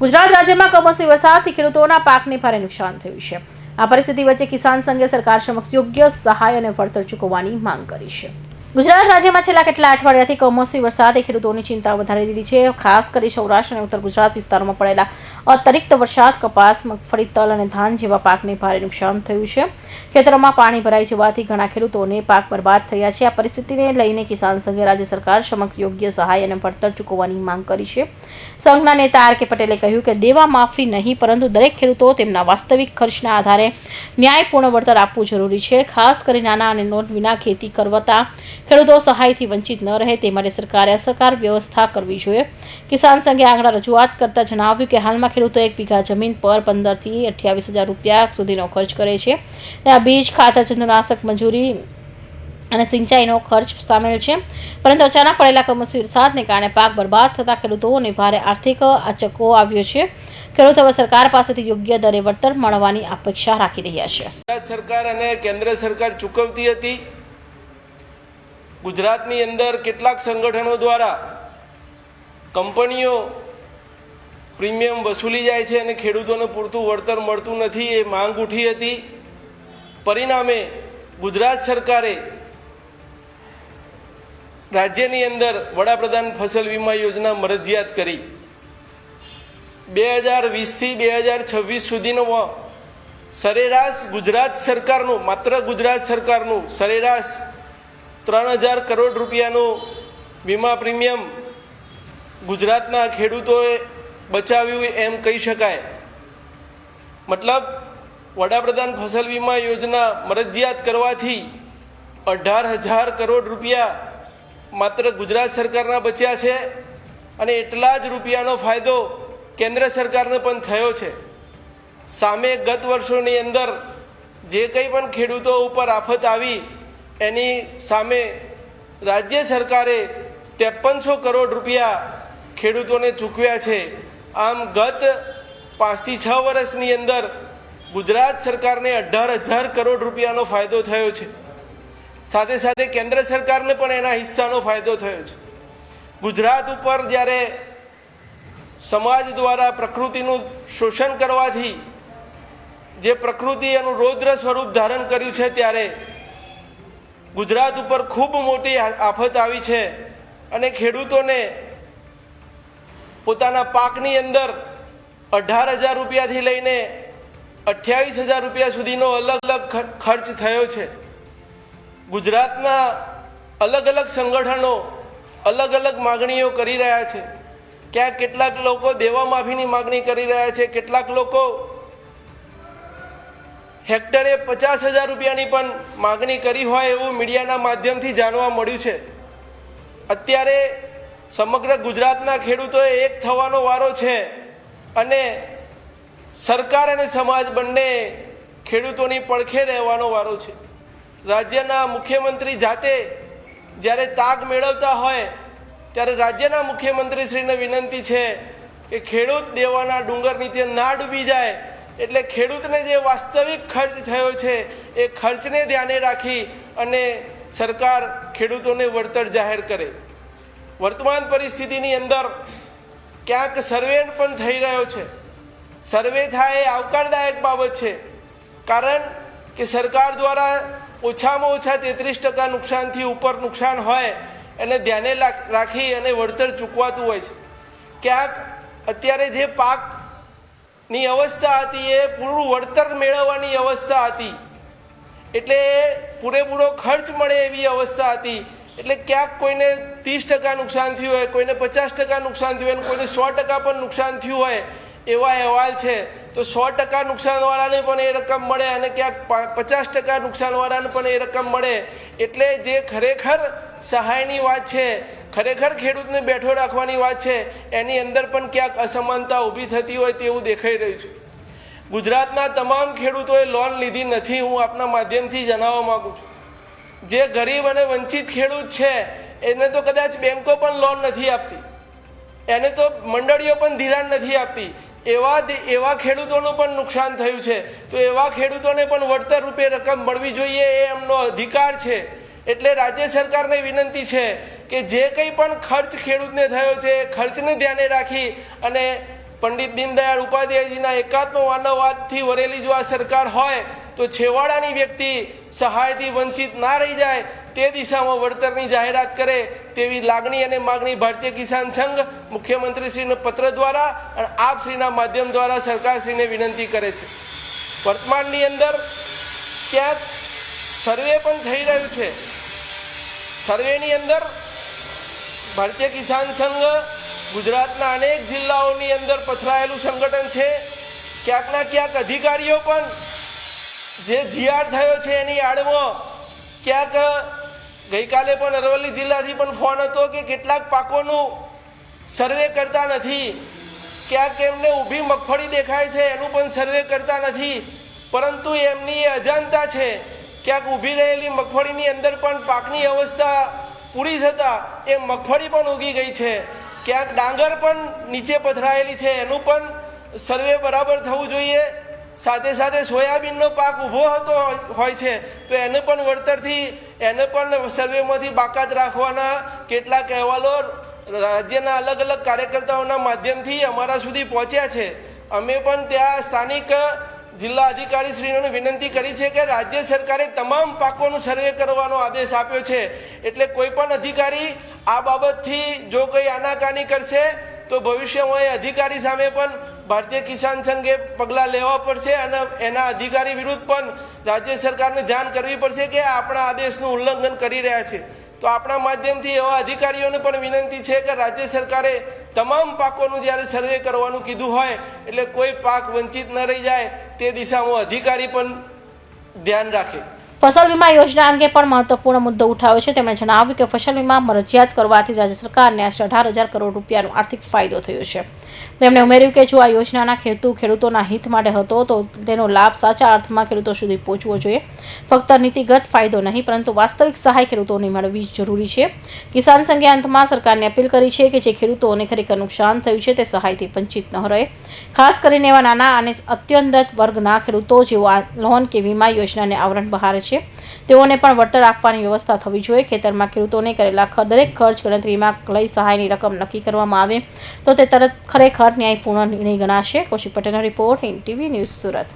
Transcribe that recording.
ગુજરાત રાજ્યમાં કમોસમી વરસાદથી ખેડૂતોના પાકને ભારે નુકસાન થયું છે. આ પરિસ્થિતિ વચ્ચે કિસાન સંઘે સરકાર સમક્ષ યોગ્ય સહાય અને વળતર ચૂકવવાની માંગ કરી છે. ગુજરાત રાજ્યમાં છેલ્લા કેટલા અઠવાડિયાથી કમોસમી વરસાદે ખેડૂતોની ચિંતા વધારી દીધી છે. ખાસ કરી સૌરાષ્ટ્ર અને ઉત્તર ગુજરાત વિસ્તારોમાં પડેલા અતિરિક્ત વરસાદ, કપાસ, મગફળી, તલ અને ધાન જેવા પાકને ભારે નુકસાન થયું છે. ખેતરોમાં પાણી ભરાઈ જવાથી ઘણા ખેડૂતોને પાક બરબાદ થયા છે. આ પરિસ્થિતિને લઈને કિસાન સંઘે રાજ્ય સરકાર સમક્ષ યોગ્ય સહાય અને વળતર ચૂકવવાની માંગ કરી છે. સંઘના નેતા આર કે પટેલે કહ્યું કે દેવા માફી નહીં, પરંતુ દરેક ખેડૂતો તેમના વાસ્તવિક ખર્ચના આધારે ન્યાયપૂર્ણ વળતર આપવું જરૂરી છે. ખાસ કરી નાના અને નોટ વિના ખેતી કરવતા ખેડૂતો સહાયથી વંચિત ન રહે તે માટે સરકારે અસરકાર વ્યવસ્થા કરવી જોઈએ. કિસાન સંઘે આંકડા રજૂઆત કરતા જણાવ્યું કે હાલમાં ખેડૂતો એક વીઘા જમીન પર પંદરથી અઠ્યાવીસ હજાર રૂપિયા સુધીનો ખર્ચ કરે છે. ત્યાં બીજ, ખાતર, જંતુનાશક, મજૂરી અને સિંચાઈનો ખર્ચ સામેલ છે. પરંતુ અચાનક પડેલા કમોસમી વરસાદને કારણે પાક બરબાદ થતા ખેડૂતોને ભારે આર્થિક આચકો આવ્યો છે. ખેડૂતો હવે સરકાર પાસેથી યોગ્ય દરે વળતર મળવાની અપેક્ષા રાખી રહ્યા છે. સરકાર અને કેન્દ્ર સરકાર ચૂકવતી હતી. ગુજરાતની અંદર કેટલાક સંગઠનો દ્વારા કંપનીઓ પ્રીમિયમ વસૂલી જાય છે અને ખેડૂતોને પૂરતું વળતર મળતું નથી એ માંગ ઉઠી હતી. પરિણામે ગુજરાત સરકારે રાજ્યની અંદર વડાપ્રધાન ફસલ વીમા યોજના મરજિયાત કરી. બે હજાર વીસથી બે હજાર છવ્વીસ સુધીનો સરેરાશ ગુજરાત સરકારનું, માત્ર ગુજરાત સરકારનું સરેરાશ ત્રણ હજાર કરોડ રૂપિયાનું વીમા પ્રીમિયમ ગુજરાતના ખેડૂતોએ બચાવ્યું એમ કહી શકાય. મતલબ, વડાપ્રધાન ફસલ વીમા યોજના મરજિયાત કરવાથી અઢાર હજાર કરોડ રૂપિયા માત્ર ગુજરાત સરકારના બચ્યા છે અને એટલા જ રૂપિયાનો ફાયદો કેન્દ્ર સરકારને પણ થયો છે. સામે ગત વર્ષોની અંદર જે કંઈ પણ ખેડૂતો ઉપર આફત આવી એની સામે રાજ્ય સરકારે ત્રેપનસો કરોડ રૂપિયા ખેડૂતોને ચૂકવ્યા છે. આમ ગત પાંચથી છ વર્ષની અંદર ગુજરાત સરકારને અઢાર હજાર કરોડ રૂપિયાનો ફાયદો થયો છે. સાથે સાથે કેન્દ્ર સરકારને પણ એના હિસ્સાનો ફાયદો થયો છે. ગુજરાત ઉપર જ્યારે સમાજ દ્વારા પ્રકૃતિનું શોષણ કરવાથી જે પ્રકૃતિ એનું રૌદ્ર સ્વરૂપ ધારણ કર્યું છે, ત્યારે ગુજરાત ઉપર ખૂબ મોટી આફત આવી છે અને ખેડૂતોને પોતાના પાકની અંદર અઢાર હજાર રૂપિયાથી લઈને અઠ્યાવીસ હજાર રૂપિયા સુધીનો અલગ અલગ ખર્ચ થયો છે. ગુજરાતના અલગ અલગ સંગઠનો અલગ અલગ માગણીઓ કરી રહ્યા છે. ક્યાંક કેટલાક લોકો દેવા માફીની માગણી કરી રહ્યા છે, કેટલાક લોકો હેક્ટરે પચાસ હજાર રૂપિયાની પણ માગણી કરી હોય એવું મીડિયાના માધ્યમથી જાણવા મળ્યું છે. અત્યારે સમગ્ર ગુજરાતના ખેડૂતોએ એક થવાનો વારો છે અને સરકાર અને સમાજ બંને ખેડૂતોની પડખે રહેવાનો વારો છે. રાજ્યના મુખ્યમંત્રી જાતે જ્યારે તાક મેળવતા હોય ત્યારે રાજ્યના મુખ્યમંત્રીશ્રીને વિનંતી છે કે ખેડૂત દેવાના ડુંગર નીચે ના ડૂબી જાય એટલે ખેડૂતને જે વાસ્તવિક ખર્ચ થયો છે, એ ખર્ચને ધ્યાને રાખી અને સરકાર ખેડૂતોને વળતર જાહેર કરે. વર્તમાન પરિસ્થિતિની અંદર ક્યાંક સર્વે પણ થઈ રહ્યો છે. સર્વે થાય એ આવકારદાયક બાબત છે. કારણ કે સરકાર દ્વારા ઓછામાં ઓછા તેત્રીસ ટકા નુકસાનથી ઉપર નુકસાન હોય, એને ધ્યાને રાખી અને વળતર ચૂકવાતું હોય છે. ક્યાંક અત્યારે જે પાકની અવસ્થા હતી એ પૂરું વળતર મેળવવાની અવસ્થા હતી. એટલે પૂરેપૂરો ખર્ચ મળે એવી અવસ્થા હતી. એટલે ક્યાંક કોઈને ત્રીસ ટકા નુકસાન થયું હોય, કોઈને પચાસ ટકા નુકસાન થયું હોય, અને કોઈને સો ટકા પણ નુકસાન થયું હોય, એવા અહેવાલ છે. તો સો ટકા નુકસાનવાળાને પણ એ રકમ મળે અને ક્યાંક પચાસ ટકા નુકસાનવાળાને પણ એ રકમ મળે. એટલે જે ખરેખર સહાયની વાત છે ખરેખર ખેડૂતને બેઠો રાખવાની વાત છે, એની અંદર પણ ક્યાંક અસમાનતા ઊભી થતી હોય તેવું દેખાઈ રહ્યું છે. ગુજરાતના તમામ ખેડૂતોએ લોન લીધી નથી, હું આપના માધ્યમથી જણાવવા માગું છું. જે ગરીબ અને વંચિત ખેડૂત છે, એને તો કદાચ બેંકો પણ લોન નથી આપતી. એને તો મંડળીઓ પણ ધિરાણ નથી આપતી. એવા એવા ખેડૂતોનું પણ નુકસાન થયું છે. તો એવા ખેડૂતોને પણ વળતર રૂપે રકમ મળવી જોઈએ, એ એમનો અધિકાર છે. એટલે રાજ્ય સરકારને વિનંતી છે કે જે કંઈ પણ ખર્ચ ખેડૂતને થયો છે ખર્ચને ધ્યાને રાખી અને પંડિત દીનદયાળ ઉપાધ્યાયજીના એકાત્મ માનવવાદથી વરેલી જો આ સરકાર હોય, તો છેવાડાની વ્યક્તિ સહાયથી વંચિત ના રહી જાય, તે દિશામાં વળતરની જાહેરાત કરે તેવી લાગણી અને માગણી ભારતીય કિસાન સંઘ મુખ્યમંત્રીશ્રીને પત્ર દ્વારા અને આપશ્રીના માધ્યમ દ્વારા સરકારશ્રીને વિનંતી કરે છે. વર્તમાનની અંદર ક્યાંક સર્વે પણ થઈ રહ્યું છે. સર્વેની અંદર ભારતીય કિસાન સંઘ ગુજરાતના અનેક જિલ્લાઓની અંદર પથરાયેલું સંગઠન છે. ક્યાંકના ક્યાંક અધિકારીઓ પણ જે જીઆર થયો છે એની આડમાં ક્યાંક ગઈકાલે પણ અરવલ્લી જિલ્લાથી પણ ફોન હતો કે કેટલાક પાકોનું સર્વે કરતા નથી. ક્યાંક એમને ઊભી મગફળી દેખાય છે, એનું પણ સર્વે કરતા નથી. પરંતુ એમની એ અજાણતા છે, ક્યાંક ઊભી રહેલી મગફળીની અંદર પણ પાકની અવસ્થા પૂરી થતાં એ મગફળી પણ ઉગી ગઈ છે. ક્યાંક ડાંગર પણ નીચે પથરાયેલી છે. એનું પણ સર્વે બરાબર થવું જોઈએ. સાથે સાથે સોયાબીનનો પાક ઊભો હતો હોય છે, તો એને પણ વળતરથી, એને પણ સર્વેમાંથી બાકાત રાખવાના કેટલાક અહેવાલો રાજ્યના અલગ અલગ કાર્યકર્તાઓના માધ્યમથી અમારા સુધી પહોંચ્યા છે. અમે પણ ત્યાં સ્થાનિક જિલ્લા અધિકારીશ્રીઓને વિનંતી કરી છે કે રાજ્ય સરકારે તમામ પાકોનું સર્વે કરવાનો આદેશ આપ્યો છે. એટલે કોઈ પણ અધિકારી આ બાબતથી જો કોઈ આનાકાની કરશે, તો ભવિષ્યમાં એ અધિકારી સામે પણ ભારતીય કિસાન સંઘે પગલાં લેવા પડશે અને એના અધિકારી વિરુદ્ધ પણ રાજ્ય સરકારને જાણ કરવી પડશે કે આપણા આદેશનું ઉલ્લંઘન કરી રહ્યા છે. તો આપણા માધ્યમથી એવા અધિકારીઓને પણ વિનંતી છે કે રાજ્ય સરકારે તમામ પાકોનું જ્યારે સર્વે કરવાનું કીધું હોય, એટલે કોઈ પાક વંચિત ન રહી જાય, તે દિશામાં અધિકારી પણ ધ્યાન રાખે. ફસલ વીમા યોજના અંગે પણ મહત્વપૂર્ણ મુદ્દો ઉઠાવ્યો છે. તેમણે જણાવ્યું કે ફસલ વીમા મરજિયાત કરવાથી રાજ્ય સરકારને આશરે અઢાર હજાર કરોડ રૂપિયાનો આર્થિક ફાયદો થયો છે. તેમણે ઉમેર્યું કે જો આ યોજનાના ખેડૂતો ખેડૂતોના હિત માટે હતો, તો તેનો લાભ સાચા અર્થમાં ખેડૂતો સુધી પહોંચવો જોઈએ. ફક્ત નીતિગત ફાયદો નહીં, પરંતુ વાસ્તવિક સહાય ખેડૂતોને મેળવવી જરૂરી છે. કિસાન સંઘે અંતમાં સરકારને અપીલ કરી છે કે જે ખેડૂતોને ખરેખર નુકસાન થયું છે, તે સહાયથી વંચિત ન રહે. ખાસ કરીને એવા નાના અને અત્યંત વર્ગના ખેડૂતો જેઓ લોન કે વીમા યોજનાને આવરણ બહાર છે. તેઓને પણ વળતર આપવાની વ્યવસ્થા થવી જોઈએ. ખેતરમાં ખેડૂતોને કરેલા દરેક ખર્ચ ગણતરીમાં લઈ સહાયની રકમ નક્કી કરવામાં આવે. તો તે તરત ખરેખર ન્યાયપૂર્ણ નિર્ણય ગણાશે. કૌશિક પટેલનો report Hind TV news Surat.